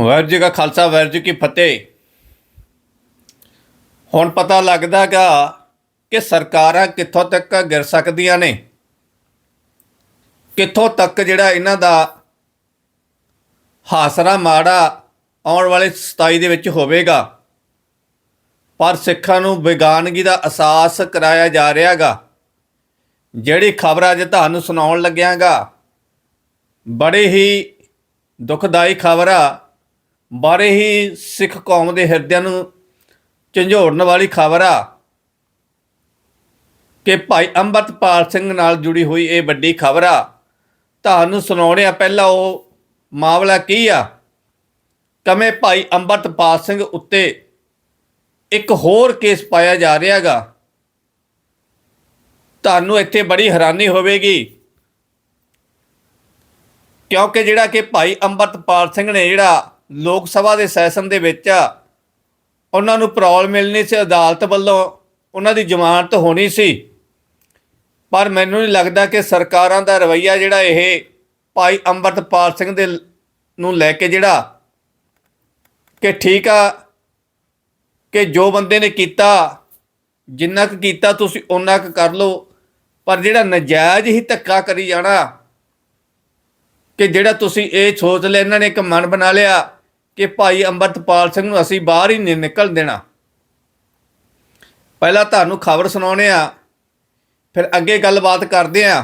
ਵਾਹਿਗੁਰੂ ਜੀ ਕਾ ਖਾਲਸਾ ਵਾਹਿਗੁਰੂ ਜੀ ਕੀ ਫਤਿਹ। ਹੁਣ ਪਤਾ ਲੱਗਦਾਗਾ ਕਿ ਸਰਕਾਰਾਂ ਕਿੱਥੋਂ ਤੱਕ ਗਿਰ ਸਕਦੀਆਂ ਨੇ। ਕਿੱਥੋਂ ਤੱਕ ਜਿਹੜਾ ਇਹਨਾਂ ਦਾ ਹਾਸਰਾ ਮਾੜਾ ਆਉਣ ਵਾਲੇ 27 ਦੇ ਵਿੱਚ ਹੋਵੇਗਾ। ਪਰ ਸਿੱਖਾਂ ਨੂੰ ਵਿਗਾਨਗੀ ਦਾ ਅਹਿਸਾਸ ਕਰਾਇਆ ਜਾ ਰਿਹਾਗਾ ਜਿਹੜੀ ਖਬਰ ਅੱਜ ਤੁਹਾਨੂੰ ਸੁਣਾਉਣ ਲੱਗਿਆਗਾ ਬੜੇ ਹੀ ਦੁਖਦਾਈ ਖਬਰ ਆ। ਬਾਰੇ ਹੀ ਸਿੱਖ ਕੌਮ ਦੇ ਹਿਰਦਿਆਂ ਨੂੰ ਝੰਜੋੜਨ ਵਾਲੀ ਖਬਰ ਆ ਕਿ ਭਾਈ ਅੰਮ੍ਰਿਤਪਾਲ ਸਿੰਘ ਨਾਲ ਜੁੜੀ ਹੋਈ ਇਹ ਵੱਡੀ ਖਬਰ ਆ। ਤੁਹਾਨੂੰ ਸੁਣਾਉਣੇ ਆ ਪਹਿਲਾਂ ਉਹ ਮਾਮਲਾ ਕੀ ਆ? ਕਮੇ ਭਾਈ ਅੰਮ੍ਰਿਤਪਾਲ ਸਿੰਘ ਉੱਤੇ ਇੱਕ ਹੋਰ ਕੇਸ ਪਾਇਆ ਜਾ ਰਿਹਾਗਾ ਤੁਹਾਨੂੰ ਇੱਥੇ ਬੜੀ ਹੈਰਾਨੀ ਹੋਵੇਗੀ। ਕਿਉਂਕਿ ਜਿਹੜਾ ਕਿ ਭਾਈ ਅੰਮ੍ਰਿਤਪਾਲ ਸਿੰਘ ਨੇ ਜਿਹੜਾ ਲੋਕ ਸਭਾ ਦੇ ਸੈਸ਼ਨ ਦੇ ਵਿੱਚ ਉਹਨਾਂ ਨੂੰ ਪਰੌਲ ਮਿਲਣੀ ਸੀ, ਅਦਾਲਤ ਵੱਲੋਂ, ਉਹਨਾਂ ਦੀ ਜ਼ਮਾਨਤ ਹੋਣੀ ਸੀ। ਪਰ ਮੈਨੂੰ ਨਹੀਂ ਲੱਗਦਾ ਕਿ ਸਰਕਾਰਾਂ ਦਾ ਰਵੱਈਆ ਜਿਹੜਾ ਇਹ ਭਾਈ ਅੰਮ੍ਰਿਤਪਾਲ ਸਿੰਘ ਦੇ ਨੂੰ ਲੈ ਕੇ ਜਿਹੜਾ ਕਿ ਠੀਕ ਆ, ਕਿ ਜੋ ਬੰਦੇ ਨੇ ਕੀਤਾ, ਜਿੰਨਾ ਕੁ ਕੀਤਾ ਤੁਸੀਂ ਓਨਾ ਕੁ ਕਰ ਲਓ। ਪਰ ਜਿਹੜਾ ਨਜਾਇਜ਼ ਹੀ ਧੱਕਾ ਕਰੀ ਜਾਣਾ, ਕਿ ਜਿਹੜਾ ਤੁਸੀਂ ਇਹ ਸੋਚ ਲਿਆ, ਇਹਨਾਂ ਨੇ ਇੱਕ ਮਨ ਬਣਾ ਲਿਆ ਕਿ ਭਾਈ ਅੰਮ੍ਰਿਤਪਾਲ ਸਿੰਘ ਨੂੰ ਅਸੀਂ ਬਾਹਰ ਹੀ ਨਹੀਂ ਨਿਕਲ ਦੇਣਾ। ਪਹਿਲਾਂ ਤੁਹਾਨੂੰ ਖਬਰ ਸੁਣਾਉਣੇ ਆ ਫਿਰ ਅੱਗੇ ਗੱਲਬਾਤ ਕਰਦੇ ਆ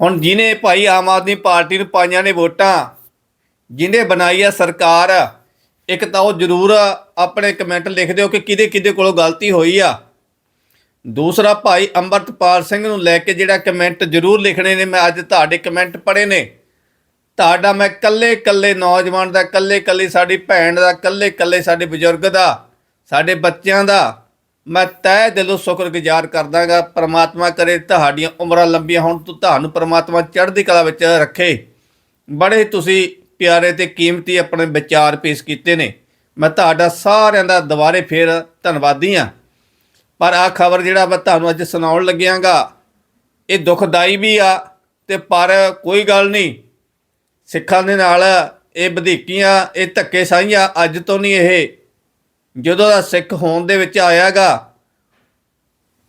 ਹੁਣ ਜਿਨੇ ਭਾਈ ਆਮ ਆਦਮੀ ਪਾਰਟੀ ਨੂੰ ਪਾਈਆਂ ਨੇ ਵੋਟਾਂ ਜਿਨੇ ਬਣਾਈ ਆ ਸਰਕਾਰ, ਇੱਕ ਤਾਂ ਉਹ ਜ਼ਰੂਰ ਆਪਣੇ ਕਮੈਂਟ ਲਿਖ ਦਿਓ ਕਿ ਕਿਹਦੇ ਕਿਹਦੇ ਕੋਲੋਂ ਗਲਤੀ ਹੋਈ ਆ। ਦੂਸਰਾ ਭਾਈ ਅੰਮ੍ਰਿਤਪਾਲ ਸਿੰਘ ਨੂੰ ਲੈ ਕੇ ਜਿਹੜਾ ਕਮੈਂਟ ਜ਼ਰੂਰ ਲਿਖਣੇ ਨੇ, ਮੈਂ ਅੱਜ ਤੁਹਾਡੇ ਕਮੈਂਟ ਪੜ੍ਹੇ ਨੇ। ਤੁਹਾਡਾ ਮੈਂ ਕੱਲੇ ਕੱਲੇ ਨੌਜਵਾਨ ਦਾ, ਕੱਲੇ ਕੱਲੇ ਸਾਡੀ ਭੈਣ ਦਾ, ਕੱਲੇ ਕੱਲੇ ਸਾਡੇ ਬਜ਼ੁਰਗ ਦਾ, ਸਾਡੇ ਬੱਚਿਆਂ ਦਾ ਮੈਂ ਤਹਿ ਦਿਲੋਂ ਸ਼ੁਕਰਗੁਜ਼ਾਰ ਕਰਦਾਗਾ। ਪ੍ਰਮਾਤਮਾ ਕਰੇ ਤੁਹਾਡੀਆਂ ਉਮਰਾਂ ਲੰਬੀਆਂ ਹੋਣ, ਤੋਂ ਤੁਹਾਨੂੰ ਪ੍ਰਮਾਤਮਾ ਚੜ੍ਹਦੀ ਕਲਾ ਵਿੱਚ ਰੱਖੇ। ਬੜੇ ਤੁਸੀਂ ਪਿਆਰੇ ਤੇ ਕੀਮਤੀ ਆਪਣੇ ਵਿਚਾਰ ਪੇਸ਼ ਕੀਤੇ ਨੇ। ਮੈਂ ਤੁਹਾਡਾ ਸਾਰਿਆਂ ਦਾ ਦੁਬਾਰੇ ਫੇਰ ਧੰਨਵਾਦੀ ਹਾਂ। ਪਰ ਆ ਖਬਰ ਜਿਹੜਾ ਮੈਂ ਤੁਹਾਨੂੰ ਅੱਜ ਸੁਣਾਉਣ ਲੱਗਿਆਗਾ, ਇਹ ਦੁਖਦਾਈ ਵੀ ਆ ਤੇ ਪਰ ਕੋਈ ਗੱਲ ਨਹੀਂ ਸਿੱਖਾਂ ਦੇ ਨਾਲ ਇਹ ਵਧੀਕੀਆਂ, ਇਹ ਧੱਕੇ ਸਾਈਆਂ ਅੱਜ ਤੋਂ ਨਹੀਂ ਇਹ। ਜਦੋਂ ਦਾ ਸਿੱਖ ਹੋਣ ਦੇ ਵਿੱਚ ਆਇਆਗਾ,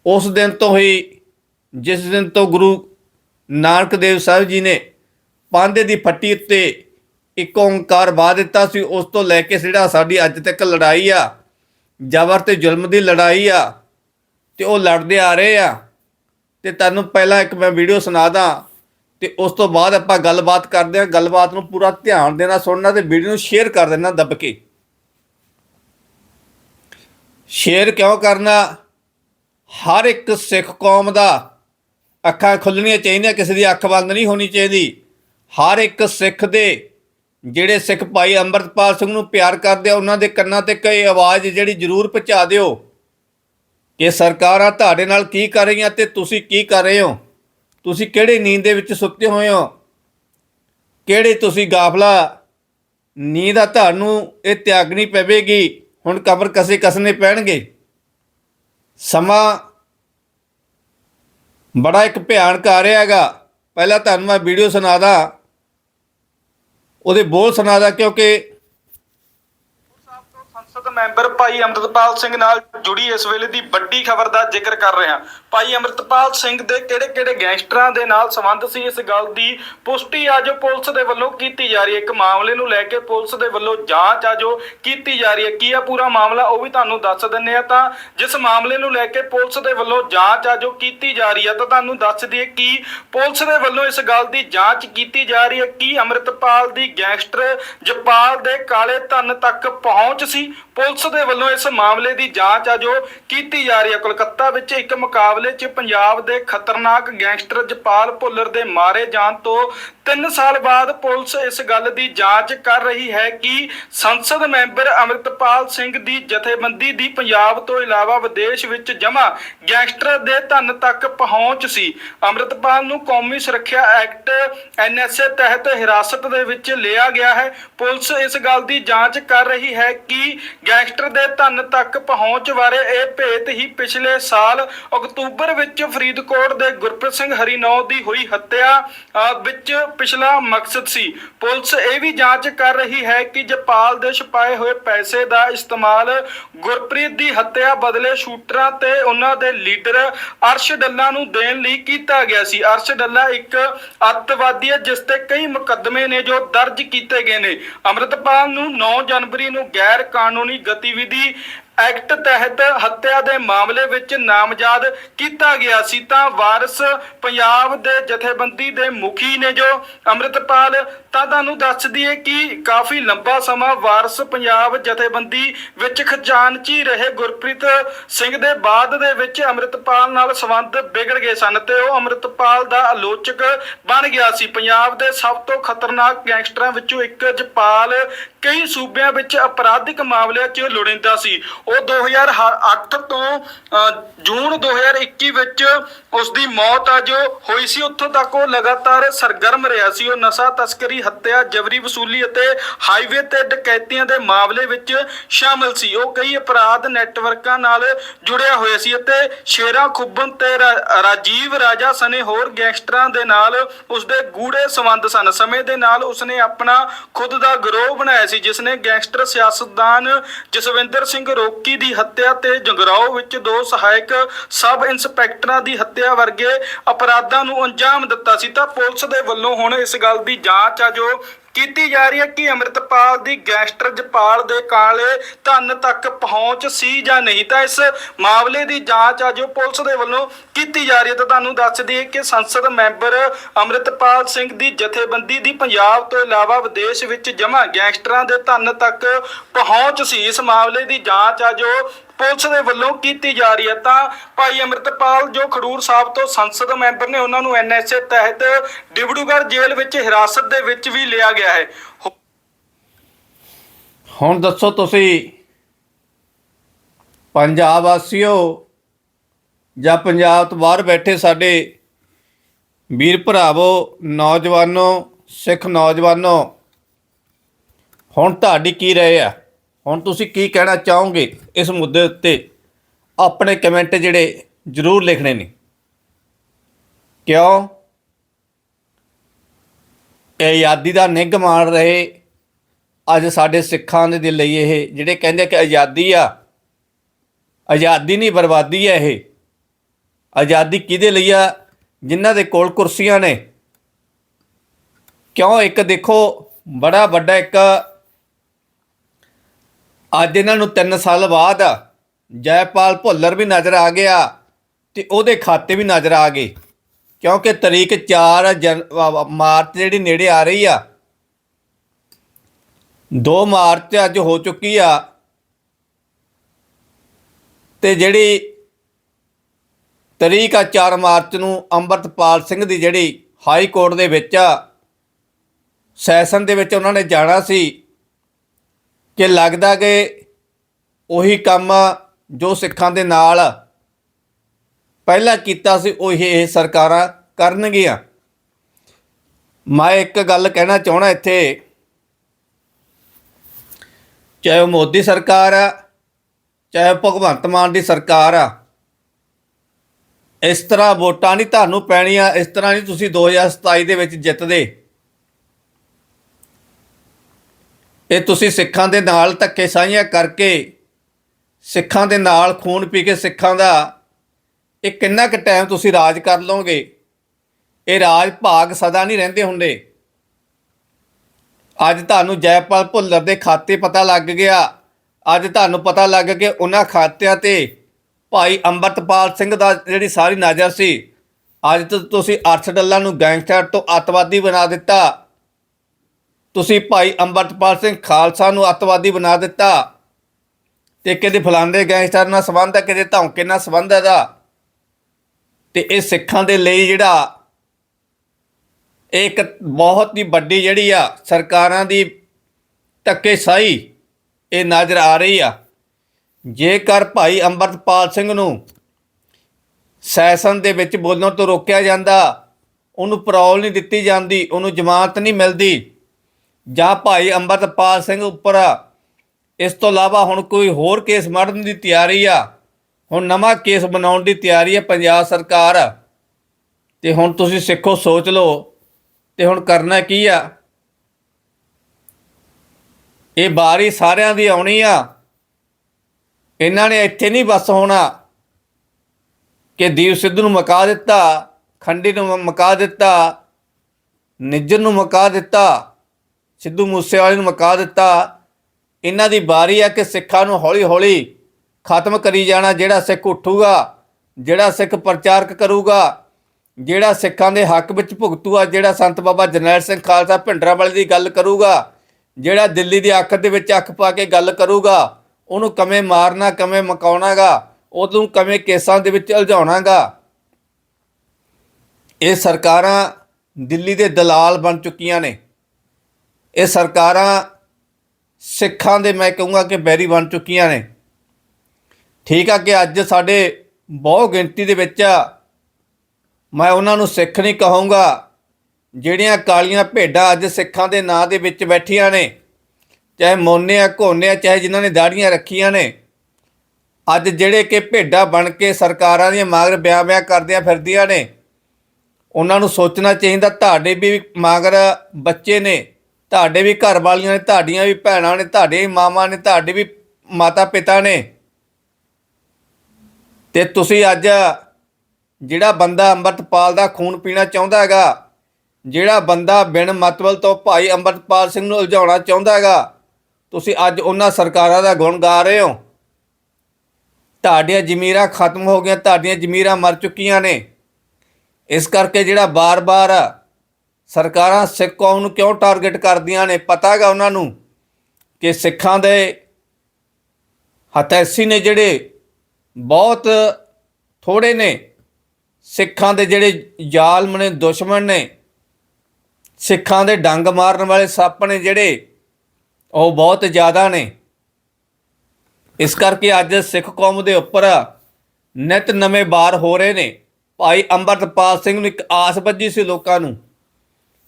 ਉਸ ਦਿਨ ਤੋਂ ਹੀ, ਜਿਸ ਦਿਨ ਤੋਂ ਗੁਰੂ ਨਾਨਕ ਦੇਵ ਸਾਹਿਬ ਜੀ ਨੇ ਪਾਂਦੇ ਦੀ ਫੱਟੀ ਉੱਤੇ ਇੱਕ ਓੰਕਾਰ ਵਾ ਦਿੱਤਾ ਸੀ, ਉਸ ਤੋਂ ਲੈ ਕੇ ਜਿਹੜਾ ਸਾਡੀ ਅੱਜ ਤੱਕ ਲੜਾਈ ਆ ਜ਼ਬਰ ਤੇ ਜ਼ੁਲਮ ਦੀ ਲੜਾਈ ਆ, ਤੇ ਉਹ ਲੜਦੇ ਆ ਰਹੇ ਆ। ਤੇ ਤੁਹਾਨੂੰ ਪਹਿਲਾਂ ਇੱਕ ਮੈਂ ਵੀਡੀਓ ਸੁਣਾਦਾਂ ਤੇ ਉਸ ਤੋਂ ਬਾਅਦ ਆਪਾਂ ਗੱਲਬਾਤ ਕਰਦੇ ਹਾਂ, ਗੱਲਬਾਤ ਨੂੰ ਪੂਰਾ ਧਿਆਨ ਦੇਣਾ, ਸੁਣਨਾ ਤੇ ਵੀਡੀਓ ਨੂੰ ਸ਼ੇਅਰ ਕਰ ਦੇਣਾ ਦੱਬ ਕੇ। ਸ਼ੇਅਰ ਕਿਉਂ ਕਰਨਾ? ਹਰ ਇੱਕ ਸਿੱਖ ਕੌਮ ਦਾ ਅੱਖਾਂ ਖੁੱਲਣੀਆਂ ਚਾਹੀਦੀਆਂ, ਕਿਸੇ ਦੀ ਅੱਖ ਬੰਦ ਨਹੀਂ ਹੋਣੀ ਚਾਹੀਦੀ। ਹਰ ਇੱਕ ਸਿੱਖ ਦੇ ਜਿਹੜੇ ਸਿੱਖ ਭਾਈ ਅੰਮ੍ਰਿਤਪਾਲ ਸਿੰਘ ਨੂੰ ਪਿਆਰ ਕਰਦੇ ਆ, ਉਹਨਾਂ ਦੇ ਕੰਨਾਂ ਤੇ ਕਈ ਆਵਾਜ਼ ਜਿਹੜੀ ਜ਼ਰੂਰ ਪਹੁੰਚਾ ਦਿਓ ਕਿ ਸਰਕਾਰਾਂ ਤੁਹਾਡੇ ਨਾਲ ਕੀ ਕਰ ਰਹੀਆਂ ਤੇ ਤੁਸੀਂ ਕੀ ਕਰ ਰਹੇ ਹੋ? ਤੁਸੀਂ ਕਿਹੜੇ ਨੀਂਦ ਦੇ ਵਿੱਚ ਸੁੱਤੇ ਹੋਏ ਹੋ? ਕਿਹੜੇ ਤੁਸੀਂ ਗਾਫਲਾ? ਨੀਂਦ ਆ ਤੁਹਾਨੂੰ, ਇਹ ਤਿਆਗਣੀ ਪਵੇਗੀ। ਹੁਣ ਕਬਰ ਕਸੇ ਕਸਨੇ ਪੈਣਗੇ? ਸਮਾਂ ਬੜਾ ਇੱਕ ਭਿਆਨਕ ਆ ਰਿਹਾ ਹੈਗਾ। ਪਹਿਲਾਂ ਤੁਹਾਨੂੰ ਮੈਂ ਵੀਡੀਓ ਸੁਣਾਦਾ। ਉਹਦੇ ਬੋਲ ਸੁਣਾਦਾ ਕਿਉਂਕਿ ਸੰਸਦ ਮੈਂਬਰ ਭਾਈ ਅੰਮ੍ਰਿਤਪਾਲ ਸਿੰਘ ਨਾਲ ਜੁੜੀ ਇਸ ਵੇਲੇ ਦੀ ਵੱਡੀ ਖਬਰ ਦਾ ਜ਼ਿਕਰ ਕਰ ਰਹੇ ਹਾਂ। ਭਾਈ ਅੰਮ੍ਰਿਤਪਾਲ ਸਿੰਘ ਦੇ ਕਿਹੜੇ-ਕਿਹੜੇ ਗੈਂਗਸਟਰਾਂ ਦੇ ਨਾਲ ਸੰਬੰਧ ਸੀ? ਇਸ ਗੱਲ ਦੀ ਪੁਸ਼ਟੀ ਅੱਜ ਪੁਲਿਸ ਦੇ ਵੱਲੋਂ ਕੀਤੀ ਜਾ ਰਹੀ ਹੈ। ਇੱਕ ਮਾਮਲੇ ਨੂੰ ਲੈ ਕੇ ਪੁਲਿਸ ਦੇ ਵੱਲੋਂ ਜਾਂਚ ਆ ਕੀਤੀ ਜਾ ਰਹੀ ਹੈ। ਕੀ ਆ ਪੂਰਾ ਮਾਮਲਾ, ਉਹ ਵੀ ਤੁਹਾਨੂੰ ਦੱਸ ਦਿੰਨੇ ਆ ਤਾਂ ਜਿਸ ਮਾਮਲੇ ਨੂੰ ਲੈ ਕੇ ਪੁਲਿਸ ਦੇ ਵੱਲੋਂ ਜਾਂਚ ਆ ਕੀਤੀ ਜਾ ਰਹੀ ਹੈ ਤਾਂ ਤੁਹਾਨੂੰ ਦੱਸ ਦਈਏ ਕਿ ਪੁਲਿਸ ਦੇ ਵੱਲੋਂ ਇਸ ਗੱਲ ਦੀ ਜਾਂਚ ਕੀਤੀ ਜਾ ਰਹੀ ਹੈ ਕਿ ਅੰਮ੍ਰਿਤਪਾਲ ਦੀ ਗੈਂਗਸਟਰ ਜਪਾਲ ਦੇ ਕਾਲੇ ਧਨ ਤੱਕ ਪਹੁੰਚ ਸੀ। ਪੁਲਿਸ ਦੇ ਵੱਲੋਂ ਇਸ ਮਾਮਲੇ ਦੀ ਜਾਂਚ ਆ ਜੋ ਕੀਤੀ ਜਾ ਰਹੀ ਹੈ ਕੋਲਕਾਤਾ ਵਿੱਚ ਇੱਕ ਮੁਕਾਬਲੇ 'ਚ ਪੰਜਾਬ ਦੇ ਖਤਰਨਾਕ ਗੈਂਗਸਟਰ ਜਪਾਲ ਭੁੱਲਰ ਦੇ ਮਾਰੇ ਜਾਣ ਤੋਂ 3 ਸਾਲ ਬਾਅਦ ਪੁਲਿਸ ਇਸ ਗੱਲ ਦੀ ਜਾਂਚ ਕਰ ਰਹੀ ਹੈ ਕਿ ਸੰਸਦ ਮੈਂਬਰ ਅੰਮ੍ਰਿਤਪਾਲ ਸਿੰਘ ਦੀ ਜਥੇਬੰਦੀ ਦੀ ਪੰਜਾਬ ਤੋਂ ਇਲਾਵਾ ਵਿਦੇਸ਼ ਵਿੱਚ ਜਮ੍ਹਾਂ ਗੈਂਗਸਟਰ ਦੇ ਧਨ ਤੱਕ ਪਹੁੰਚ ਸੀ। ਅੰਮ੍ਰਿਤਪਾਲ ਨੂੰ ਕੌਮੀ ਸੁਰੱਖਿਆ ਐਕਟ ਐਨਐਸਏ ਤਹਿਤ ਹਿਰਾਸਤ ਦੇ ਵਿੱਚ ਲਿਆ ਗਿਆ ਹੈ। ਪੁਲਿਸ ਇਸ ਗੱਲ ਦੀ ਜਾਂਚ ਕਰ ਰਹੀ ਹੈ ਕਿ ਗੈਂਗਸਟਰ ਦੇ ਧਨ ਤੱਕ ਪਹੁੰਚ ਬਾਰੇ ਇਹ ਭੇਤ ਹੀ ਪਿਛਲੇ ਸਾਲ ਅਕਤੂਬਰ ਵਿੱਚ ਫਰੀਦਕੋਟ ਦੇ ਗੁਰਪ੍ਰੀਤ ਸਿੰਘ ਹਰੀਨੌ ਦੀ ਹੋਈ ਹੱਤਿਆ ਵਿੱਚ ਪਿਛਲਾ ਮਕਸਦ ਸੀ। ਪੁਲਿਸ ਇਹ ਵੀ ਜਾਂਚ ਕਰ ਰਹੀ ਹੈ ਕਿ ਜਪਾਲ ਦੇ ਛਪਾਏ ਹੋਏ ਪੈਸੇ ਦਾ ਇਸਤੇਮਾਲ ਗੁਰਪ੍ਰੀਤ ਦੀ ਹੱਤਿਆ ਬਦਲੇ ਸ਼ੂਟਰਾਂ ਤੇ ਉਹਨਾਂ ਦੇ ਲੀਡਰ ਅਰਸ਼ ਡੱਲਾ ਨੂੰ ਦੇਣ ਲਈ ਕੀਤਾ ਗਿਆ ਸੀ। ਅਰਸ਼ ਡੱਲਾ ਇੱਕ ਅੱਤਵਾਦੀ ਹੈ, ਜਿਸ ਤੇ ਕਈ ਮੁਕੱਦਮੇ ਨੇ ਜੋ ਦਰਜ ਕੀਤੇ ਗਏ ਨੇ। ਅੰਮ੍ਰਿਤਪਾਲ ਨੂੰ 9 ਜਨਵਰੀ ਨੂੰ ਗੈਰ ਕਾਨੂੰਨੀ ਗਤੀਵਿਧੀ ਐਕਟ ਤਹਿਤ ਹੱਤਿਆ ਦੇ ਮਾਮਲੇ ਵਿੱਚ ਨਾਮਜ਼ਦ ਕੀਤਾ ਗਿਆ ਸੀ ਤਾਂ ਵਾਰਿਸ ਪੰਜਾਬ ਦੇ ਜਥੇਬੰਦੀ ਦੇ ਮੁਖੀ ਨੇ ਜੋ ਅੰਮ੍ਰਿਤਪਾਲ ਤਾਂ ਤੁਹਾਨੂੰ ਦੱਸ ਦਈਏ ਕਿ ਕਾਫੀ ਲੰਬਾ ਸਮਾਂ ਵਾਰਿਸ ਪੰਜਾਬ ਜਥੇਬੰਦੀ ਵਿੱਚ ਖਜ਼ਾਨਚੀ ਰਹੇ ਗੁਰਪ੍ਰੀਤ ਸਿੰਘ ਦੇ ਬਾਅਦ ਦੇ ਵਿੱਚ ਅੰਮ੍ਰਿਤਪਾਲ ਨਾਲ ਸੰਬੰਧ ਵਿਗੜ ਗਏ ਸਨ ਤੇ ਉਹ ਅੰਮ੍ਰਿਤਪਾਲ ਦਾ ਆਲੋਚਕ ਬਣ ਗਿਆ ਸੀ। ਪੰਜਾਬ ਦੇ ਸਭ ਤੋਂ ਖਤਰਨਾਕ ਗੈਂਗਸਟਰਾਂ ਵਿੱਚੋਂ ਇੱਕ ਜਪਾਲ ਕਈ ਸੂਬਿਆਂ ਵਿੱਚ ਅਪਰਾਧਿਕ ਮਾਮਲਿਆਂ 'ਚ ਲੋੜਿੰਦਾ ਸੀ। ਉਹ 2008 ਤੋਂ ਜੂਨ 2021 ਵਿੱਚ ਉਸ ਦੀ ਮੌਤ ਆ, ਜੋ ਹੋਈ ਸੀ ਉੱਥੋਂ ਤੱਕ ਉਹ ਲਗਾਤਾਰ ਸਰਗਰਮ ਰਿਹਾ ਸੀ। ਉਹ ਨਸ਼ਾ, ਤਸਕਰੀ, ਹੱਤਿਆ, ਜਬਰੀ ਵਸੂਲੀ ਅਤੇ ਹਾਈਵੇ ਤੇ ਡਕੈਤੀਆਂ ਦੇ ਮਾਮਲੇ ਵਿੱਚ ਸ਼ਾਮਲ ਸੀ। ਉਹ ਕਈ ਅਪਰਾਧ ਨੈਟਵਰਕਾਂ ਨਾਲ ਜੁੜਿਆ ਹੋਇਆ ਸੀ ਅਤੇ ਸ਼ੇਰਾ ਖੁੱਬਨ ਤੇ ਰਾ- ਰਾਜੀਵ ਰਾਜਾ ਸਨੇ ਹੋਰ ਗੈਂਗਸਟਰਾਂ ਦੇ ਨਾਲ ਉਸਦੇ ਗੂੜੇ ਸੰਬੰਧ ਸਨ। ਸਮੇਂ ਦੇ ਨਾਲ ਉਸਨੇ ਆਪਣਾ ਖੁਦ ਦਾ ਗਰੋਹ ਬਣਾਇਆ ਸੀ ਜਿਸ ਨੇ ਗੈਂਗਸਟਰ ਸਿਆਸਤਦਾਨ ਜਸਵਿੰਦਰ ਸਿੰਘ ਰੋਕੀ ਦੀ ਹੱਤਿਆ ਤੇ ਜੰਗਰਾਓ ਵਿੱਚ ਦੋ ਸਹਾਇਕ ਸਬ ਇੰਸਪੈਕਟਰਾਂ ਦੀ ਹੱਤਿਆ ਵਰਗੇ ਅਪਰਾਧਾਂ ਨੂੰ ਅੰਜਾਮ ਦਿੱਤਾ ਸੀ ਤਾਂ ਪੁਲਿਸ ਦੇ ਵੱਲੋਂ ਹੁਣ ਇਸ ਗੱਲ ਦੀ ਜਾਂਚ ਆ ਜੋ ਕੀਤੀ ਜਾ ਰਹੀ ਹੈ ਕਿ ਅੰਮ੍ਰਿਤਪਾਲ ਦੀ ਗੈਂਗਸਟਰ ਜਪਾਲ ਦੇ ਕਾਲੇ ਧਨ ਤੱਕ ਪਹੁੰਚ ਸੀ ਜਾਂ ਨਹੀਂ, ਤਾਂ ਇਸ ਮਾਮਲੇ ਦੀ ਜਾਂਚ ਅੱਜ ਪੁਲਿਸ ਦੇ ਵੱਲੋਂ ਕੀਤੀ ਜਾ ਰਹੀ ਹੈ। ਤਾਂ ਤੁਹਾਨੂੰ ਦੱਸ ਦਈਏ ਕਿ ਸੰਸਦ ਮੈਂਬਰ ਅੰਮ੍ਰਿਤਪਾਲ ਸਿੰਘ ਦੀ ਜਥੇਬੰਦੀ ਦੀ ਪੰਜਾਬ ਤੋਂ ਇਲਾਵਾ ਵਿਦੇਸ਼ ਵਿੱਚ ਜਮ੍ਹਾਂ ਗੈਂਗਸਟਰਾਂ ਦੇ ਧਨ ਤੱਕ ਪਹੁੰਚ ਸੀ। ਇਸ ਮਾਮਲੇ ਦੀ ਜਾਂਚ ਅੱਜ ਜੋ ਪੁਲਿਸ ਦੇ ਵੱਲੋਂ ਕੀਤੀ ਜਾ ਰਹੀ ਹੈ। ਤਾਂ ਭਾਈ ਅੰਮ੍ਰਿਤਪਾਲ, ਜੋ ਖਡੂਰ ਸਾਹਿਬ ਤੋਂ ਸੰਸਦ ਮੈਂਬਰ ਨੇ, ਉਹਨਾਂ ਨੂੰ ਐਨਐਸਏ ਤਹਿਤ ਡਿਬੜੂਗੜ੍ਹ ਜੇਲ੍ਹ ਵਿੱਚ ਹਿਰਾਸਤ ਦੇ ਵਿੱਚ ਵੀ ਲਿਆ ਗਿਆ ਹੈ। ਹੁਣ ਦੱਸੋ ਤੁਸੀਂ ਪੰਜਾਬ ਵਾਸੀਓ ਜਾਂ ਪੰਜਾਬ ਤੋਂ ਬਾਹਰ ਬੈਠੇ ਸਾਡੇ ਵੀਰ ਭਰਾਵੋ, ਨੌਜਵਾਨੋ, ਸਿੱਖ ਨੌਜਵਾਨੋ, ਹੁਣ ਤੁਹਾਡੀ ਕੀ ਰਹੇ ਆ? ਹੁਣ ਤੁਸੀਂ ਕੀ ਕਹਿਣਾ ਚਾਹੋਗੇ ਇਸ ਮੁੱਦੇ ਉੱਤੇ? ਆਪਣੇ ਕਮੈਂਟ ਜਿਹੜੇ ਜ਼ਰੂਰ ਲਿਖਣੇ ਨੇ। ਕਿਉਂ? ਇਹ ਆਜ਼ਾਦੀ ਦਾ ਨਿੱਘ ਮਾਣ ਰਹੇ ਅੱਜ ਸਾਡੇ ਸਿੱਖਾਂ ਦੇ ਲਈ ਇਹ, ਜਿਹੜੇ ਕਹਿੰਦੇ ਕਿ ਆਜ਼ਾਦੀ ਆ। ਆਜ਼ਾਦੀ ਨਹੀਂ, ਬਰਬਾਦੀ ਹੈ ਇਹ। ਆਜ਼ਾਦੀ ਕਿਹਦੇ ਲਈ ਆ? ਜਿਨ੍ਹਾਂ ਦੇ ਕੋਲ ਕੁਰਸੀਆਂ ਨੇ। ਕਿਉਂ? ਇੱਕ ਦੇਖੋ, ਬੜਾ ਵੱਡਾ ਇੱਕ ਅੱਜ ਇਹਨਾਂ ਨੂੰ 3 ਸਾਲ ਬਾਅਦ ਜੈਪਾਲ ਭੁੱਲਰ ਵੀ ਨਜ਼ਰ ਆ ਗਿਆ ਤੇ ਉਹਦੇ ਖਾਤੇ ਵੀ ਨਜ਼ਰ ਆ ਗਏ। ਕਿਉਂਕਿ ਤਰੀਕ 4 ਜਨ ਮਾਰਚ ਜਿਹੜੀ ਨੇੜੇ ਆ ਰਹੀ ਆ। 2 ਮਾਰਚ ਅੱਜ ਹੋ ਚੁੱਕੀ ਆ। ਤੇ ਜਿਹੜੀ ਤਰੀਕ ਆ 4 ਮਾਰਚ ਨੂੰ ਅੰਮ੍ਰਿਤਪਾਲ ਸਿੰਘ ਦੀ ਜਿਹੜੀ ਹਾਈ ਕੋਰਟ ਦੇ ਵਿੱਚ ਆ, ਸੈਸ਼ਨ ਦੇ ਵਿੱਚ ਉਹਨਾਂ ਨੇ ਜਾਣਾ ਸੀ। ਕਿ ਲੱਗਦਾ ਕਿ ਉਹੀ ਕੰਮ ਜੋ ਸਿੱਖਾਂ ਦੇ ਨਾਲ ਪਹਿਲਾਂ ਕੀਤਾ ਸੀ, ਉਹੀ ਇਹ ਸਰਕਾਰਾਂ ਕਰਨਗੀਆਂ। ਮੈਂ ਇੱਕ ਗੱਲ ਕਹਿਣਾ ਚਾਹਣਾ ਇੱਥੇ, ਚਾਹੇ ਉਹ ਮੋਦੀ ਸਰਕਾਰ ਆ, ਚਾਹੇ ਭਗਵੰਤ ਮਾਨ ਦੀ ਸਰਕਾਰ ਆ, ਇਸ ਤਰ੍ਹਾਂ ਵੋਟਾਂ ਨਹੀਂ ਤੁਹਾਨੂੰ ਪੈਣੀਆਂ, ਇਸ ਤਰ੍ਹਾਂ ਨਹੀਂ ਤੁਸੀਂ 2027 ਦੇ ਵਿੱਚ ਜਿੱਤਦੇ। ਇਹ ਤੁਸੀਂ ਸਿੱਖਾਂ ਦੇ ਨਾਲ ਧੱਕੇ ਸਾਂਝੀਆਂ ਕਰਕੇ ਸਿੱਖਾਂ ਦੇ ਨਾਲ ਖੂਨ ਪੀ ਕੇ ਸਿੱਖਾਂ ਦਾ ਇਹ ਕਿੰਨਾ ਕੁ ਟਾਈਮ ਤੁਸੀਂ ਰਾਜ ਕਰ ਲਓਗੇ? ਇਹ ਰਾਜ ਭਾਗ ਸਦਾ ਨਹੀਂ ਰਹਿੰਦੇ ਹੁੰਦੇ। ਅੱਜ ਤੁਹਾਨੂੰ ਜੈਪਾਲ ਭੁੱਲਰ ਦੇ ਖਾਤੇ ਪਤਾ ਲੱਗ ਗਿਆ। ਅੱਜ ਤੁਹਾਨੂੰ ਪਤਾ ਲੱਗ ਗਿਆ ਉਹਨਾਂ ਖਾਤਿਆਂ ਤੇ ਭਾਈ ਅੰਮ੍ਰਿਤਪਾਲ ਸਿੰਘ ਦਾ ਜਿਹੜੀ ਸਾਰੀ ਨਜ਼ਰ ਸੀ, ਅੱਜ ਤੋਂ ਤੁਸੀਂ ਅਰਸ਼ ਡੱਲਾ ਨੂੰ ਗੈਂਗਸਟਰ ਤੋਂ ਅੱਤਵਾਦੀ ਬਣਾ ਦਿੱਤਾ। ਤੁਸੀਂ ਭਾਈ ਅੰਮ੍ਰਿਤਪਾਲ ਸਿੰਘ ਖਾਲਸਾ ਨੂੰ ਅੱਤਵਾਦੀ ਬਣਾ ਦਿੱਤਾ ਤੇ ਕਿਤੇ ਫਲਾਂਦੇ ਗੈਂਗਸਟਰ ਨਾਲ ਸੰਬੰਧ ਹੈ ਕਿਤੇ ਧੌਂਕੇ ਨਾਲ ਸੰਬੰਧ ਹੈ ਦਾ ਤੇ ਇਹ ਸਿੱਖਾਂ ਦੇ ਲਈ ਜਿਹੜਾ ਇਹ ਇੱਕ ਬਹੁਤ ਹੀ ਵੱਡੀ ਜਿਹੜੀ ਆ, ਸਰਕਾਰਾਂ ਦੀ ਧੱਕੇਸ਼ਾਹੀ ਇਹ ਨਜ਼ਰ ਆ ਰਹੀ ਆ। ਜੇਕਰ ਭਾਈ ਅੰਮ੍ਰਿਤਪਾਲ ਸਿੰਘ ਨੂੰ ਸੈਸ਼ਨ ਦੇ ਵਿੱਚ ਬੋਲਣ ਤੋਂ ਰੋਕਿਆ ਜਾਂਦਾ, ਉਹਨੂੰ ਪਰੌਲ ਨਹੀਂ ਦਿੱਤੀ ਜਾਂਦੀ, ਉਹਨੂੰ ਜ਼ਮਾਨਤ ਨਹੀਂ ਮਿਲਦੀ ਜਾਂ ਭਾਈ ਅੰਮ੍ਰਿਤਪਾਲ ਸਿੰਘ ਉੱਪਰ ਇਸ ਤੋਂ ਇਲਾਵਾ ਹੁਣ ਕੋਈ ਹੋਰ ਕੇਸ ਮੜਨ ਦੀ ਤਿਆਰੀ ਆ। ਹੁਣ ਨਵਾਂ ਕੇਸ ਬਣਾਉਣ ਦੀ ਤਿਆਰੀ ਆ ਪੰਜਾਬ ਸਰਕਾਰ। ਤੇ ਹੁਣ ਤੁਸੀਂ ਸਿੱਖੋ, ਸੋਚ ਲਓ। ਤੇ ਹੁਣ ਕਰਨਾ ਕੀ ਆ? ਇਹ ਬਾਰੀ ਸਾਰਿਆਂ ਦੀ ਆਉਣੀ ਆ। ਇਹਨਾਂ ਨੇ ਇੱਥੇ ਨਹੀਂ ਬਸ ਹੋਣਾ ਕਿ ਦੀਪ ਸਿੱਧੂ ਨੂੰ ਮਕਾ ਦਿੱਤਾ, ਖੰਡੀ ਨੂੰ ਮਕਾ ਦਿੱਤਾ, ਨਿੱਜਰ ਨੂੰ ਮਕਾ ਦਿੱਤਾ। ਸਿੱਧੂ ਮੂਸੇਵਾਲੇ ਨੂੰ ਮਕਾ ਦਿੱਤਾ। ਇਹਨਾਂ ਦੀ ਵਾਰੀ ਆ ਕਿ ਸਿੱਖਾਂ ਨੂੰ ਹੌਲੀ ਹੌਲੀ ਖਤਮ ਕਰੀ ਜਾਣਾ, ਜਿਹੜਾ ਸਿੱਖ ਉੱਠੂਗਾ, ਜਿਹੜਾ ਸਿੱਖ ਪ੍ਰਚਾਰਕ ਕਰੂਗਾ, ਜਿਹੜਾ ਸਿੱਖਾਂ ਦੇ ਹੱਕ ਵਿੱਚ ਭੁਗਤੂਗਾ ਜਿਹੜਾ ਸੰਤ ਬਾਬਾ ਜਰਨੈਲ ਸਿੰਘ ਖਾਲਸਾ ਭਿੰਡਰਾਂਵਾਲੇ ਦੀ ਗੱਲ ਕਰੂਗਾ, ਜਿਹੜਾ ਦਿੱਲੀ ਦੀ ਅੱਖ ਦੇ ਵਿੱਚ ਅੱਖ ਪਾ ਕੇ ਗੱਲ ਕਰੂਗਾ, ਉਹਨੂੰ ਕਵੇਂ ਮਾਰਨਾ, ਕਵੇਂ ਮਕਾਉਣਾਗਾ, ਉਹਨੂੰ ਕਵੇਂ ਕੇਸਾਂ ਦੇ ਵਿੱਚ ਉਲਝਾਉਣਾਗਾ। ਇਹ ਸਰਕਾਰਾਂ ਦਿੱਲੀ ਦੇ ਦਲਾਲ ਬਣ ਚੁੱਕੀਆਂ ਨੇ। ਇਹ ਸਰਕਾਰਾਂ ਸਿੱਖਾਂ ਦੇ ਮੈਂ ਕਹੂੰਗਾ ਕਿ ਬੈਰੀ ਬਣ ਚੁੱਕੀਆਂ ਨੇ। ਠੀਕ ਆ ਕਿ ਅੱਜ ਸਾਡੇ ਬਹੁ ਗਿਣਤੀ ਦੇ ਵਿੱਚ ਮੈਂ ਉਹਨਾਂ ਨੂੰ ਸਿੱਖ ਨਹੀਂ ਕਹੂੰਗਾ, ਜਿਹੜੀਆਂ ਕਾਲੀਆਂ ਭੇਡਾਂ ਅੱਜ ਸਿੱਖਾਂ ਦੇ ਨਾਂ ਦੇ ਵਿੱਚ ਬੈਠੀਆਂ ਨੇ, ਚਾਹੇ ਮੋਨੇ ਆ, ਘੋਨੇ ਆ, ਚਾਹੇ ਜਿਨ੍ਹਾਂ ਨੇ ਦਾੜੀਆਂ ਰੱਖੀਆਂ ਨੇ, ਅੱਜ ਜਿਹੜੇ ਕਿ ਭੇਡਾਂ ਬਣ ਕੇ ਸਰਕਾਰਾਂ ਦੀਆਂ ਮਾਗਰ ਬਿਆਂ ਬਿਆਂ ਕਰਦੀਆਂ ਫਿਰਦੀਆਂ ਨੇ, ਉਹਨਾਂ ਨੂੰ ਸੋਚਣਾ ਚਾਹੀਦਾ, ਤੁਹਾਡੇ ਵੀ ਮਾਗਰ ਬੱਚੇ ਨੇ ਤੁਹਾਡੇ ਵੀ ਘਰ ਵਾਲੀਆਂ ਨੇ, ਤੁਹਾਡੀਆਂ ਵੀ ਭੈਣਾਂ ਨੇ, ਤੁਹਾਡੇ ਵੀ ਮਾਵਾਂ ਨੇ, ਤੁਹਾਡੇ ਵੀ ਮਾਤਾ ਪਿਤਾ ਨੇ। ਤੇ ਤੁਸੀਂ ਅੱਜ ਜਿਹੜਾ ਬੰਦਾ ਅੰਮ੍ਰਿਤਪਾਲ ਦਾ ਖੂਨ ਪੀਣਾ ਚਾਹੁੰਦਾ ਹੈਗਾ, ਜਿਹੜਾ ਬੰਦਾ ਬਿਨ ਮਤਵਲ ਤੋਂ ਭਾਈ ਅੰਮ੍ਰਿਤਪਾਲ ਸਿੰਘ ਨੂੰ ਉਲਝਾਉਣਾ ਚਾਹੁੰਦਾ ਹੈਗਾ, ਤੁਸੀਂ ਅੱਜ ਉਹਨਾਂ ਸਰਕਾਰਾਂ ਦਾ ਗੁਣ ਗਾ ਰਹੇ ਹੋ। ਤੁਹਾਡੀਆਂ ਜ਼ਮੀਰਾਂ ਖਤਮ ਹੋ ਗਈਆਂ, ਤੁਹਾਡੀਆਂ ਜ਼ਮੀਰਾਂ ਮਰ ਚੁੱਕੀਆਂ ਨੇ। ਇਸ ਕਰਕੇ ਜਿਹੜਾ ਬਾਰ-ਬਾਰ ਸਰਕਾਰਾਂ ਸਿੱਖ ਕੌਮ ਨੂੰ ਕਿਉਂ ਟਾਰਗੇਟ ਕਰਦੀਆਂ ਨੇ? ਪਤਾ ਹੈਗਾ ਉਹਨਾਂ ਨੂੰ ਕਿ ਸਿੱਖਾਂ ਦੇ ਹਤੈਸੀ ਨੇ ਜਿਹੜੇ ਬਹੁਤ ਥੋੜੇ ਨੇ, ਸਿੱਖਾਂ ਦੇ ਜਿਹੜੇ ਜ਼ਾਲਮ ਨੇ, ਦੁਸ਼ਮਣ ਨੇ, ਸਿੱਖਾਂ ਦੇ ਡੰਗ ਮਾਰਨ ਵਾਲੇ ਸੱਪ ਨੇ ਜਿਹੜੇ, ਉਹ ਬਹੁਤ ਜ਼ਿਆਦਾ ਨੇ। ਇਸ ਕਰਕੇ ਅੱਜ ਸਿੱਖ ਕੌਮ ਦੇ ਉੱਪਰ ਨਿਤ ਨਵੇਂ ਬਾਰ ਹੋ ਰਹੇ ਨੇ। ਭਾਈ ਅੰਮ੍ਰਿਤਪਾਲ ਸਿੰਘ ਨੂੰ ਇੱਕ ਆਸ ਵੱਜੀ ਸੀ ਲੋਕਾਂ ਨੂੰ।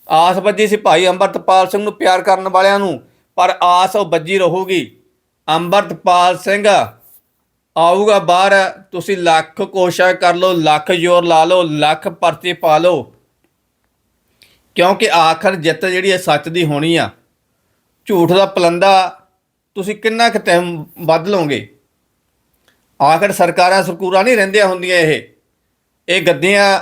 ਆਸ ਵੱਜੀ ਸੀ ਭਾਈ ਅੰਮ੍ਰਿਤਪਾਲ ਸਿੰਘ ਨੂੰ ਪਿਆਰ ਕਰਨ ਵਾਲਿਆਂ ਨੂੰ, ਪਰ ਆਸ ਉਹ ਵੱਜੀ ਰਹੂਗੀ। ਅੰਮ੍ਰਿਤਪਾਲ ਸਿੰਘ, ਆਊਗਾ ਬਾਹਰ, ਤੁਸੀਂ ਲੱਖ ਕੋਸ਼ਿਸ਼ ਕਰ ਲਓ, ਲੱਖ ਜ਼ੋਰ ਲਾ ਲਓ, ਲੱਖ ਪਰਚੇ ਪਾ ਲਓ। ਕਿਉਂਕਿ ਆਖਰ ਜਿੱਤ ਜਿਹੜੀ ਹੈ ਸੱਚ ਦੀ ਹੋਣੀ ਆ। ਝੂਠ ਦਾ ਪਲੰਦਾ ਤੁਸੀਂ ਕਿੰਨਾ ਕੁ ਟਾਈਮ ਵੱਧ ਲਓਗੇ? ਆਖਰ ਸਰਕਾਰਾਂ ਸਰਕੂਰਾਂ ਨਹੀਂ ਰਹਿੰਦੀਆਂ ਹੁੰਦੀਆਂ ਇਹ। ਇਹ ਗੱਦੀਆਂ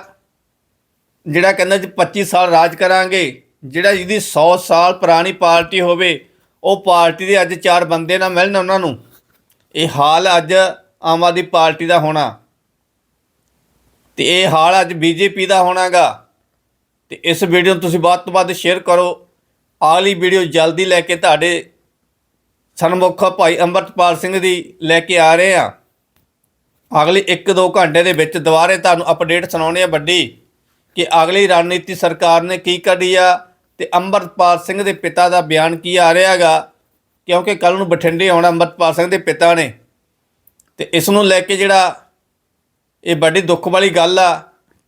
ਜਿਹੜਾ ਕਹਿੰਦਾ ਜੀ 25 ਸਾਲ ਰਾਜ ਕਰਾਂਗੇ, ਜਿਹੜਾ ਜਿਹਦੀ 100 ਸਾਲ ਪੁਰਾਣੀ ਪਾਰਟੀ ਹੋਵੇ, ਉਹ ਪਾਰਟੀ ਦੇ ਅੱਜ ਚਾਰ ਬੰਦੇ ਨਾ ਮਿਲਣ ਉਹਨਾਂ ਨੂੰ। ਇਹ ਹਾਲ ਅੱਜ ਆਮ ਆਦਮੀ ਪਾਰਟੀ ਦਾ ਹੋਣਾ। ਤੇ ਇਹ ਹਾਲ ਅੱਜ ਬੀਜੇਪੀ ਦਾ ਹੋਣਾਗਾ। ਤੇ ਇਸ ਵੀਡੀਓ ਨੂੰ ਤੁਸੀਂ ਵੱਧ ਤੋਂ ਵੱਧ ਸ਼ੇਅਰ ਕਰੋ। ਅਗਲੀ ਵੀਡੀਓ ਜਲਦੀ ਲੈ ਕੇ ਤੁਹਾਡੇ ਸਨਮੁਖ ਭਾਈ ਅੰਮ੍ਰਿਤਪਾਲ ਸਿੰਘ ਦੀ ਲੈ ਕੇ ਆ ਰਹੇ ਆ। ਅਗਲੇ 1-2 ਘੰਟੇ ਦੇ ਵਿੱਚ ਦੁਬਾਰੇ ਤੁਹਾਨੂੰ ਅਪਡੇਟ ਸੁਣਾਉਣੀ ਹੈ ਵੱਡੀ। ਕਿ ਅਗਲੀ ਰਣਨੀਤੀ ਸਰਕਾਰ ਨੇ ਕੀ ਕੱਢੀ ਆ? ਤੇ ਅੰਮ੍ਰਿਤਪਾਲ ਸਿੰਘ ਦੇ ਪਿਤਾ ਦਾ ਬਿਆਨ ਕੀ ਆ ਰਿਹਾ ਹੈਗਾ? ਕਿਉਂਕਿ ਕੱਲ ਨੂੰ ਬਠਿੰਡੇ ਆਉਣਾ ਅੰਮ੍ਰਿਤਪਾਲ ਸਿੰਘ ਦੇ ਪਿਤਾ ਨੇ। ਤੇ ਇਸ ਨੂੰ ਲੈ ਕੇ ਜਿਹੜਾ ਇਹ ਵੱਡੀ ਦੁੱਖ ਵਾਲੀ ਗੱਲ ਆ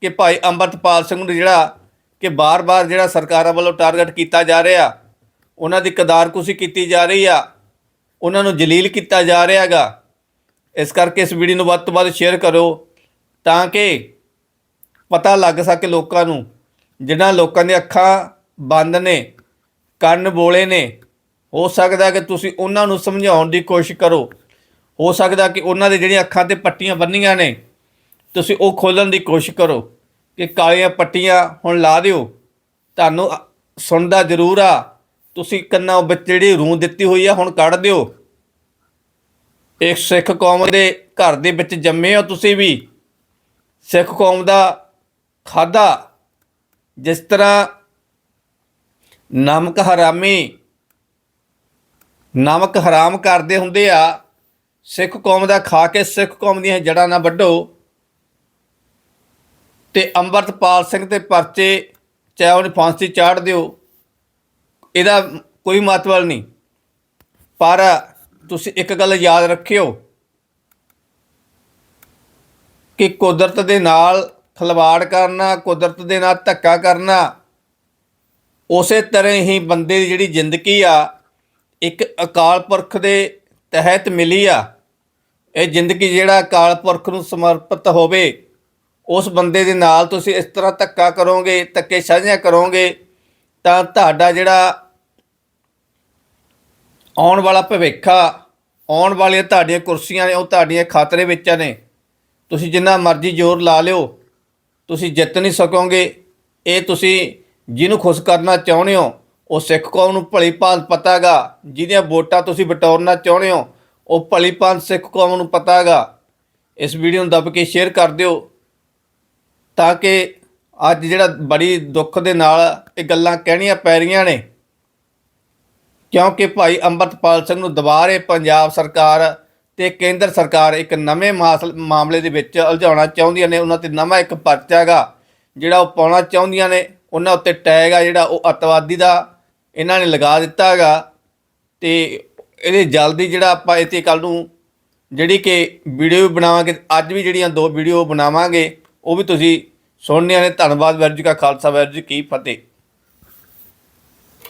ਕਿ ਭਾਈ ਅੰਮ੍ਰਿਤਪਾਲ ਸਿੰਘ ਨੂੰ ਜਿਹੜਾ ਕਿ ਬਾਰ-ਬਾਰ ਜਿਹੜਾ ਸਰਕਾਰਾਂ ਵੱਲੋਂ ਟਾਰਗੇਟ ਕੀਤਾ ਜਾ ਰਿਹਾ, ਉਹਨਾਂ ਦੀ ਕਦਾਰਕੁਸ਼ੀ ਕੀਤੀ ਜਾ ਰਹੀ ਆ, ਉਹਨਾਂ ਨੂੰ ਜਲੀਲ ਕੀਤਾ ਜਾ ਰਿਹਾ ਹੈਗਾ। ਇਸ ਕਰਕੇ ਇਸ ਵੀਡੀਓ ਨੂੰ ਵੱਧ ਤੋਂ ਵੱਧ ਸ਼ੇਅਰ ਕਰੋ ਤਾਂ ਕਿ ਪਤਾ ਲੱਗ ਸਕੇ ਲੋਕਾਂ ਨੂੰ, ਜਿਨ੍ਹਾਂ ਲੋਕਾਂ ਦੀਆਂ ਅੱਖਾਂ ਬੰਦ ਨੇ, ਕੰਨ ਬੋਲੇ ਨੇ। ਹੋ ਸਕਦਾ ਕਿ ਤੁਸੀਂ ਉਹਨਾਂ ਨੂੰ ਸਮਝਾਉਣ ਦੀ ਕੋਸ਼ਿਸ਼ ਕਰੋ। ਹੋ ਸਕਦਾ ਕਿ ਉਹਨਾਂ ਦੇ ਜਿਹੜੀਆਂ ਅੱਖਾਂ ਤੇ ਪੱਟੀਆਂ ਬੰਨੀਆਂ ਨੇ, ਤੁਸੀਂ ਉਹ ਖੋਲਣ ਦੀ ਕੋਸ਼ਿਸ਼ ਕਰੋ ਕਿ ਕਾਲੀਆਂ ਪੱਟੀਆਂ ਹੁਣ ਲਾ ਦਿਓ। ਤੁਹਾਨੂੰ ਸੁਣਦਾ ਜ਼ਰੂਰ ਆ, ਤੁਸੀਂ ਕੰਨਾਂ ਵਿੱਚ ਜਿਹੜੀ ਰੂਹ ਦਿੱਤੀ ਹੋਈ ਆ, ਹੁਣ ਕੱਢ ਦਿਓ। ਇੱਕ ਸਿੱਖ ਕੌਮ ਦੇ ਘਰ ਦੇ ਵਿੱਚ ਜੰਮੇ ਹੋ ਤੁਸੀਂ ਵੀ। ਸਿੱਖ ਕੌਮ ਦਾ ਖਾਦਾ ਜਿਸ ਤਰ੍ਹਾਂ ਨਮਕ ਹਰਾਮੀ, ਨਮਕ ਹਰਾਮ ਕਰਦੇ ਹੁੰਦੇ ਆ, ਸਿੱਖ ਕੌਮ ਦਾ ਖਾ ਕੇ ਸਿੱਖ ਕੌਮ ਦੀਆਂ ਜੜ੍ਹਾਂ ਨਾ ਵੱਢੋ। ਤੇ ਅੰਮ੍ਰਿਤਪਾਲ ਸਿੰਘ ਤੇ ਪਰਚੇ ਚਾਹੇ ਉਹਨੇ ਫਾਂਸੀ ਚਾੜ ਦਿਓ, ਇਹਦਾ ਕੋਈ ਮਤਲਬ ਨਹੀਂ। ਪਰ ਤੁਸੀਂ ਇੱਕ ਗੱਲ ਯਾਦ ਰੱਖਿਓ ਕਿ ਕੁਦਰਤ ਦੇ ਨਾਲ ਖਿਲਵਾੜ ਕਰਨਾ, ਕੁਦਰਤ ਦੇ ਨਾਲ ਧੱਕਾ ਕਰਨਾ, ਉਸੇ ਤਰ੍ਹਾਂ ਹੀ ਬੰਦੇ ਦੀ ਜਿਹੜੀ ਜ਼ਿੰਦਗੀ ਆ, ਇੱਕ ਅਕਾਲ ਪੁਰਖ ਦੇ ਤਹਿਤ ਮਿਲੀ ਆ, ਇਹ ਜ਼ਿੰਦਗੀ ਜਿਹੜਾ ਅਕਾਲ ਪੁਰਖ ਨੂੰ ਸਮਰਪਿਤ ਹੋਵੇ, ਉਸ ਬੰਦੇ ਦੇ ਨਾਲ ਤੁਸੀਂ ਇਸ ਤਰ੍ਹਾਂ ਧੱਕਾ ਕਰੋਗੇ, ਧੱਕੇ ਸਾਂਝਾ ਕਰੋਗੇ, ਤਾਂ ਤੁਹਾਡਾ ਜਿਹੜਾ ਆਉਣ ਵਾਲਾ ਭਵਿੱਖ ਆ, ਆਉਣ ਵਾਲੀਆਂ ਤੁਹਾਡੀਆਂ ਕੁਰਸੀਆਂ ਨੇ, ਉਹ ਤੁਹਾਡੀਆਂ ਖਤਰੇ ਵਿੱਚ ਨੇ। ਤੁਸੀਂ ਜਿੰਨਾ ਮਰਜ਼ੀ ਜ਼ੋਰ ਲਾ ਲਿਓ। ਤੁਸੀਂ ਜਿੱਤ ਨਹੀਂ ਸਕੋਗੇ, ਇਹ ਤੁਸੀਂ ਜਿਹਨੂੰ ਖੁਸ਼ ਕਰਨਾ ਚਾਹੁੰਦੇ ਹੋ, ਉਹ ਸਿੱਖ ਕੌਮ ਨੂੰ ਭਲੀ ਭਾਂਤ ਪਤਾਗਾ ਜਿਹਦੀਆਂ ਵੋਟਾਂ ਤੁਸੀਂ ਬਟੋਰਨਾ ਚਾਹੁੰਦੇ ਹੋ, ਉਹ ਭਲੀ ਭਾਂਤ ਸਿੱਖ ਕੌਮ ਨੂੰ ਪਤਾਗਾ ਇਸ ਵੀਡੀਓ ਨੂੰ ਦੱਬ ਕੇ ਸ਼ੇਅਰ ਕਰ ਦਿਓ, ਤਾਂ ਕਿ ਅੱਜ ਜਿਹੜਾ ਬੜੀ ਦੁੱਖ ਦੇ ਨਾਲ ਇਹ ਗੱਲਾਂ ਕਹਿਣੀਆਂ ਪੈ ਰਹੀਆਂ ਨੇ। ਕਿਉਂਕਿ ਭਾਈ ਅੰਮ੍ਰਿਤਪਾਲ ਸਿੰਘ ਨੂੰ ਦੁਬਾਰੇ ਪੰਜਾਬ ਸਰਕਾਰ ਤੇ ਕੇਂਦਰ ਸਰਕਾਰ ਇੱਕ ਨਵੇਂ ਮਾਸਲ- ਮਾਮਲੇ ਦੇ ਵਿੱਚ ਉਲਝਾਉਣਾ ਚਾਹੁੰਦੀਆਂ ਨੇ। ਉਹਨਾਂ ਤੇ ਨਵਾਂ ਇੱਕ ਪਰਚਾ ਗਾ ਜਿਹੜਾ ਉਹ ਪਾਉਣਾ ਚਾਹੁੰਦੀਆਂ ਨੇ। ਉਹਨਾਂ ਉੱਤੇ ਟੈਗ ਆ ਜਿਹੜਾ ਉਹ ਅੱਤਵਾਦੀ ਦਾ, ਇਹਨਾਂ ਨੇ ਲਗਾ ਦਿੱਤਾ ਹੈਗਾ। ਤੇ ਇਹਦੇ ਜਲਦੀ ਜਿਹੜਾ ਆਪਾਂ ਇੱਥੇ ਕੱਲ ਨੂੰ ਜਿਹੜੀ ਕਿ ਵੀਡੀਓ ਵੀ ਬਣਾਵਾਂਗੇ, ਅੱਜ ਵੀ ਜਿਹੜੀਆਂ ਦੋ ਵੀਡੀਓ ਬਣਾਵਾਂਗੇ, ਉਹ ਵੀ ਤੁਸੀਂ ਸੁਣਨੀਆਂ ਨੇ। ਧੰਨਵਾਦ, ਵਾਹਿਗੁਰੂ ਜੀ ਕਾ ਖਾਲਸਾ, ਵਾਹਿਗੁਰੂ ਜੀ ਕੀ ਫਤਿਹ।